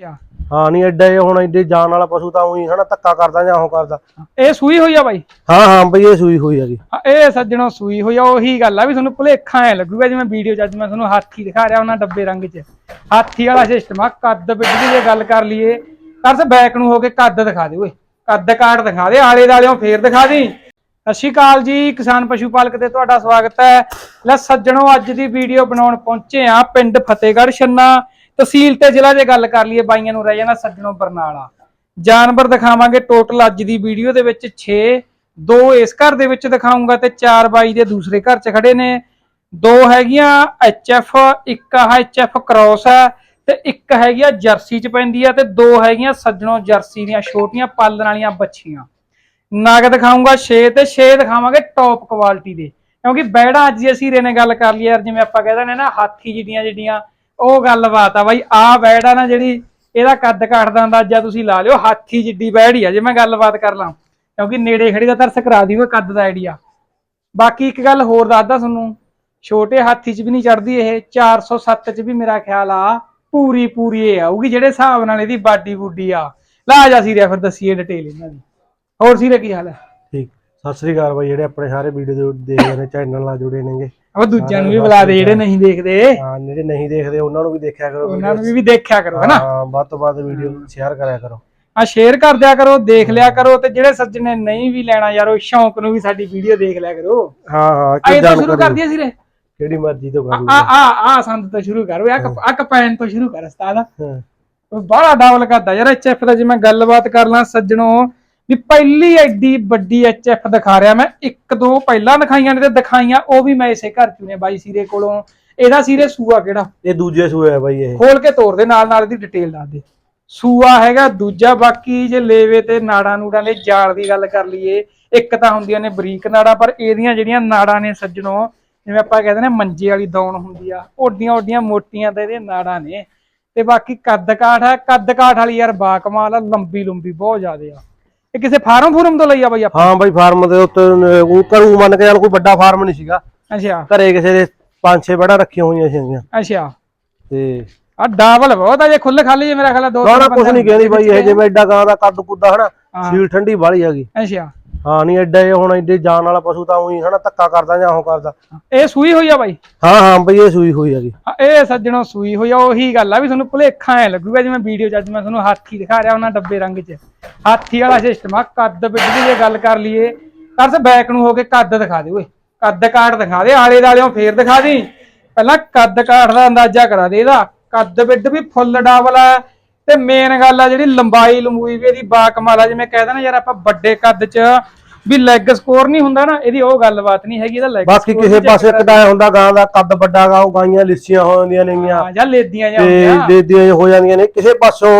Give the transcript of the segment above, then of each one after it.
ਹਾਂ ਨਹੀਂ ਐਡਾ ਇਹ ਹੁਣ ਐਡੇ ਜਾਨ ਵਾਲਾ ਪਸ਼ੂ ਤਾਂ ਉਹੀ ਹਨਾ ਧੱਕਾ ਕਰਦਾ ਜਾਂ ਉਹ ਕਰਦਾ। ਇਹ ਸੂਈ ਹੋਈ ਆ ਬਾਈ? ਹਾਂ ਹਾਂ ਬਈ ਇਹ ਸੂਈ ਹੋਈ ਹੈਗੀ। ਹਾਂ, ਇਹ ਸੱਜਣੋ ਸੂਈ ਹੋਈ ਆ ਉਹੀ ਗੱਲ ਆ ਵੀ ਤੁਹਾਨੂੰ ਭੁਲੇਖਾ ਐ ਲੱਗੂਗਾ ਜਿਵੇਂ ਵੀਡੀਓ ਚ ਅੱਜ ਮੈਂ ਤੁਹਾਨੂੰ ਹਾਥੀ ਦਿਖਾ ਰਿਹਾ ਉਹਨਾਂ ਡੱਬੇ ਰੰਗ 'ਚ। ਹਾਥੀ ਵਾਲਾ ਸਿਸਟਮ ਆ ਕੱਦ ਬਿੱਡ ਦੀ ਜੇ ਗੱਲ ਕਰ ਲਈਏ ਕਰਸ ਬੈਕ ਨੂੰ ਹੋ ਕੇ ਕੱਦ ਦਿਖਾ ਦੇ ਓਏ। ਕੱਦ ਕਾਟ ਦਿਖਾ ਦੇ ਆਲੇ ਦਾਲਿਓਂ ਫੇਰ ਦਿਖਾ ਦੀ। ਸਤਿ ਸ਼੍ਰੀ ਅਕਾਲ ਜੀ ਕਿਸਾਨ ਪਸ਼ੂ ਪਾਲਕ ਤੇ ਤੁਹਾਡਾ ਸਵਾਗਤ ਹੈ। ਲੈ ਸੱਜਣੋ ਅੱਜ ਦੀ ਵੀਡੀਓ ਬਣਾਉਣ ਪਹੁੰਚੇ ਆ ਪਿੰਡ ਫਤਿਹਗੜ੍ਹ ਛੰਨਾ। ਤਹਿਸੀਲ ਤੇ ਜ਼ਿਲ੍ਹਾ ਜੇ ਗੱਲ ਕਰ ਲਈਏ, ਬਾਈਆਂ ਨੂੰ ਰਹਿ ਜਾਣਾ ਸੱਜਣੋ ਬਰਨਾਲਾ। ਜਾਨਵਰ ਦਿਖਾਵਾਂਗੇ ਟੋਟਲ ਅੱਜ ਦੀ ਵੀਡੀਓ ਦੇ ਵਿੱਚ 6 ਦੋ ਇਸ ਘਰ ਦੇ ਵਿੱਚ ਦਿਖਾਉਂਗਾ ਤੇ ਚਾਰ ਬਾਈ ਦੇ ਦੂਸਰੇ ਘਰ 'ਚ ਖੜੇ ਨੇ। ਦੋ ਹੈਗੀਆਂ ਐਚਐਫ ਇੱਕ ਆ ਐਚਐਫ ਕ੍ਰਾਸ ਹੈ ਤੇ ਇੱਕ ਹੈਗੀ ਆ ਜਰਸੀ 'ਚ ਪੈਂਦੀ ਆ ਤੇ ਦੋ ਹੈਗੀਆਂ ਸੱਜਣੋ ਜਰਸੀ ਦੀਆਂ ਛੋਟੀਆਂ ਪਾਲਣ ਵਾਲੀਆਂ ਬੱਚੀਆਂ ਨਗ ਦਿਖਾਉਂਗਾ 6 ਤੇ 6 ਦਿਖਾਵਾਂਗੇ ਟੌਪ ਕੁਆਲਿਟੀ ਦੇ। ਕਿਉਂਕਿ ਬੈੜਾ ਅੱਜ ਅਸੀਂ ਰੇ ਨੇ ਗੱਲ ਕਰ ਲਈ ਯਾਰ ਜਿਵੇਂ ਆਪਾਂ ਕਹਿੰਦੇ ਨੇ ਨਾ, ਹਾਥੀ ਜਿਹੜੀਆਂ ਜਿਹੜੀਆਂ ਉਹ ਗੱਲਬਾਤ ਆ ਬਾਈ ਆ ਬੈੜਾ ਨਾ ਜਿਹੜੀ, ਇਹਦਾ ਕੱਦ ਕਾਠ ਦਾ ਅੰਦਾਜ਼ਾ ਤੁਸੀਂ ਲਾ ਲਿਓ, ਹਾਥੀ ਜਿੱਡੀ ਬੈੜ ਹੀ ਆ, ਜੇ ਮੈਂ ਗੱਲਬਾਤ ਕਰ ਲਾਂ। ਕਿਉਂਕਿ ਨੇੜੇ ਖੜੀ ਦਾ ਤਰਸ ਕਰਾ ਦਿਓ ਕੱਦ ਦਾ ਆਈਡੀਆ ਬਾਕੀ ਇੱਕ ਗੱਲ ਹੋਰ ਦੱਸਦਾ ਤੁਹਾਨੂੰ, ਛੋਟੇ ਹਾਥੀ 'ਚ ਵੀ ਨਹੀਂ ਚੜਦੀ ਇਹ 407 'ਚ ਵੀ ਮੇਰਾ ਖਿਆਲ ਆ, ਪੂਰੀ ਪੂਰੀ ਇਹ ਆਊਗੀ, ਜਿਹੜੇ ਹਿਸਾਬ ਨਾਲ ਇਹਦੀ ਬਾਡੀ ਬੂਡੀ ਆ। ਲਾ ਜਾ ਸੀਰਿਆ ਫਿਰ ਦੱਸੀਏ ਡਿਟੇਲ ਇਹਨਾਂ ਦੀ। ਹੋਰ ਸੀਰੇ ਕੀ ਹਾਲ ਹੈ ਠੀਕ। ਸਤਿ ਸ੍ਰੀ ਅਕਾਲ ਬਾਈ, ਜਿਹੜੇ ਆਪਣੇ ਸਾਰੇ ਵੀਡੀਓ ਦੇਖਦੇ ਨੇ ਚੈਨਲ ਨਾਲ ਜੁੜੇ ਨੇਗੇ। ਉਹ ਦੂਜਿਆਂ ਨੂੰ ਵੀ ਬੁਲਾ ਦੇ ਜਿਹੜੇ ਨਹੀਂ ਦੇਖਦੇ। ਹਾਂ ਜਿਹੜੇ ਨਹੀਂ ਦੇਖਦੇ ਉਹਨਾਂ ਨੂੰ ਵੀ ਦੇਖਿਆ ਕਰੋ ਉਹਨਾਂ ਨੂੰ ਵੀ ਦੇਖਿਆ ਕਰੋ ਹਨਾ? ਹਾਂ ਵੱਧ ਤੋਂ ਵੱਧ ਵੀਡੀਓ ਸ਼ੇਅਰ ਕਰਿਆ ਕਰੋ। ਆ ਸ਼ੇਅਰ ਕਰ ਦਿਆ ਕਰੋ ਦੇਖ ਲਿਆ ਕਰੋ ਤੇ ਜਿਹੜੇ ਸੱਜਣੇ ਨਹੀਂ ਵੀ ਲੈਣਾ ਯਾਰ ਉਹ ਸ਼ੌਂਕ ਨੂੰ ਵੀ ਸਾਡੀ ਵੀਡੀਓ ਦੇਖ ਲਿਆ ਕਰੋ। ਹਾਂ ਹਾਂ ਆਏ ਕੀ ਤਾਂ ਸ਼ੁਰੂ ਕਰ ਦਈਏ ਸੀਰੇ? ਕਿਹੜੀ ਮਰਜ਼ੀ ਤੋਂ ਕਰ ਆ ਲਓ ਆ ਆ ਸੰਦ ਤੋਂ ਸ਼ੁਰੂ ਕਰ ਆ ਆ ਕਪੈਨ ਤੋਂ ਸ਼ੁਰੂ ਕਰ ਉਸਤਾਦ। ਹਾਂ। ਬੜਾ ਡਬਲ ਕਰਦਾ। ਯਾਰ ਐਚਐਫ ਦਾ ਜੇ ਮੈਂ ਗੱਲਬਾਤ ਕਰ ਲਾਂ ਸੱਜਣੋ ਵੀ ਪਹਿਲੀ ਐਡੀ ਵੱਡੀ ਐਚਐਫ ਦਿਖਾ ਰਿਹਾ ਮੈਂ ਇੱਕ ਦੋ ਪਹਿਲਾਂ ਦਿਖਾਈਆਂ ਨੇ ਤੇ ਦਿਖਾਈਆਂ ਉਹ ਵੀ ਮੈਂ ਇਸੇ ਘਰ ਚੁਣੇ ਬਾਈ ਸੀਰੇ ਕੋਲੋਂ। ਇਹਦਾ ਸੀਰੇ ਸੂਆ ਕਿਹੜਾ? ਇਹ ਦੂਜੇ ਸੂਏ ਆ ਬਾਈ ਇਹ। ਖੋਲ ਕੇ ਤੋੜ ਦੇ ਨਾਲ ਨਾਲ ਇਹਦੀ ਡਿਟੇਲ ਦੱਸ ਦੇ। ਸੂਆ ਹੈਗਾ ਦੂਜਾ ਬਾਕੀ ਜੇ ਲੇਵੇ ਤੇ ਨਾੜਾਂ ਨੂੜਾਂ ਦੇ ਜਾਲ ਦੀ ਗੱਲ ਕਰ ਲਈਏ ਇੱਕ ਤਾਂ ਹੁੰਦੀਆਂ ਨੇ ਬਰੀਕ ਨਾੜਾਂ ਪਰ ਇਹਦੀਆਂ ਜਿਹੜੀਆਂ ਨਾੜਾਂ ਨੇ ਸੱਜਣੋ ਜਿਵੇਂ ਆਪਾਂ ਕਹਿੰਦੇ ਨੇ ਮੰਜੇ ਵਾਲੀ ਦੌਣ ਹੁੰਦੀ ਆ ਓਡੀਆਂ ਓਡੀਆਂ ਮੋਟੀਆਂ ਤੇ ਇਹਦੀਆਂ ਨਾੜਾਂ ਨੇ। ਤੇ ਬਾਕੀ ਕੱਦ ਕਾਠ ਹੈ ਕੱਦ ਕਾਠ ਵਾਲੀ ਯਾਰ ਬਾ ਕਮਾਲ ਆ ਲੰਬੀ ਲੰਬੀ ਬਹੁਤ ਜ਼ਿਆਦੇ ਆ। ਇਹ ਕਿਸੇ ਫਾਰਮ ਫੂਰਮ ਤੋਂ ਲਈ ਆ ਬਾਈ ਆਪਾਂ? ਹਾਂ ਬਾਈ ਫਾਰਮ ਦੇ ਉੱਤੇ ਉਹ ਕਰੂ ਮੰਨ ਕੇ ਚੱਲ ਕੋਈ ਵੱਡਾ ਫਾਰਮ ਨਹੀਂ ਸੀਗਾ। ਅੱਛਾ। ਘਰੇ ਕਿਸੇ ਦੇ ਪੰਜ ਛੇ ਬੜਾ ਰੱਖੀਆਂ ਹੋਈਆਂ ਸੀਗੀਆਂ। ਅੱਛਾ। ਤੇ ਆ ਡਬਲ ਬਹੁਤ ਆ ਜੇ ਖੁੱਲੇ ਖਾਲੀ ਜੇ ਮੇਰਾ ਖਿਆਲ ਦੋ ਨਾ ਬੰਦਿਆਂ ਨਹੀਂ ਕਹਿੰਦੀ ਬਾਈ ਇਹ ਜਿਵੇਂ ਐਡਾ ਗਾਂ ਦਾ ਕੱਦ ਕੁੱਦਾ ਹਨਾ। ਸੀਲ ਠੰਡੀ ਵਾਲੀ ਹੈਗੀ ਅੱਛਾ। ਹਾਂ ਨਹੀਂ ਐਡਾ ਇਹ ਹੁਣ ਐਡੇ ਜਾਨ ਵਾਲਾ ਪਸ਼ੂ ਤਾਂ ਉਹੀ ਹਨਾ ਧੱਕਾ ਕਰਦਾ ਜਾਂ ਉਹ ਕਰਦਾ। ਇਹ ਸੂਈ ਹੋਈ ਆ ਬਾਈ? ਹਾਂ ਹਾਂ ਬਈ ਇਹ ਸੂਈ ਹੋਈ ਹੈਗੀ। ਹਾਂ, ਇਹ ਸੱਜਣੋ ਸੂਈ ਹੋਈ ਆ ਉਹੀ ਗੱਲ ਆ ਵੀ ਤੁਹਾਨੂੰ ਭੁਲੇਖਾ ਐ ਲੱਗੂਗਾ ਜਿਵੇਂ ਵੀਡੀਓ ਅੱਜ ਮੈਂ ਤੁਹਾਨੂੰ ਹਾਥੀ ਦਿਖਾ ਰਿਹਾ ਉਹਨਾਂ ਡੱਬੇ ਰੰਗ 'ਚ। ਹਾਥੀ ਵਾਲਾ ਸਿਸਟਮ ਆ ਕੱਦ ਬਿੱਡ ਦੀ ਜੇ ਗੱਲ ਕਰ ਲਈਏ ਕਰਸ ਬੈਕ ਨੂੰ ਹੋ ਕੇ ਕੱਦ ਦਿਖਾ ਦੇ ਓਏ। ਕੱਦ ਕਾਠ ਦਿਖਾ ਦੇ ਆਲੇ ਦਾਲਿਓਂ ਫੇਰ ਦਿਖਾ ਦੀ। ਪਹਿਲਾਂ ਕੱਦ ਕਾਠ ਦਾ ਅੰਦਾਜ਼ਾ ਕਰਾ ਦੇ ਇਹਦਾ। ਕੱਦ ਬਿੱਡ ਵੀ ਫੁੱਲ ਡਬਲ ਆ ਤੇ ਮੇਨ ਗੱਲ ਆ ਜਿਹੜੀ ਲੰਬਾਈ ਲੰਬੂਈ ਵੀ ਇਹਦੀ ਬਾ ਕਮਾਲ ਆ ਜਿਵੇਂ ਕਹਿੰਦੇ ਨਾ ਯਾਰ ਆਪਾਂ ਵੱਡੇ ਕੱਦ 'ਚ ਵੀ ਲੈਗ ਸਕੋਰ ਨਹੀਂ ਹੁੰਦਾ ਨਾ ਇਹਦੀ ਉਹ ਗੱਲਬਾਤ ਨਹੀਂ ਹੈਗੀ ਇਹਦਾ ਲੈਗ ਬਾਕੀ ਕਿਸੇ ਪਾਸੇ ਐਂ ਹੁੰਦਾ ਗਾਂ ਦਾ ਕੱਦ ਵੱਡਾ ਗਾ ਉਹ ਗਾਈਆਂ ਲਿੱਸੀਆਂ ਹੋ ਜਾਂਦੀਆਂ ਨੇਗੀਆਂ ਹਾਂ ਜਾਂ ਲੇਦੀਆਂ ਜਾਂ ਤੇ ਹੁੰਦੀਆਂ। ਦੇਦੀਆਂ ਹੋ ਜਾਂਦੀਆਂ ਨੇ ਕਿਸੇ ਪਾਸੋਂ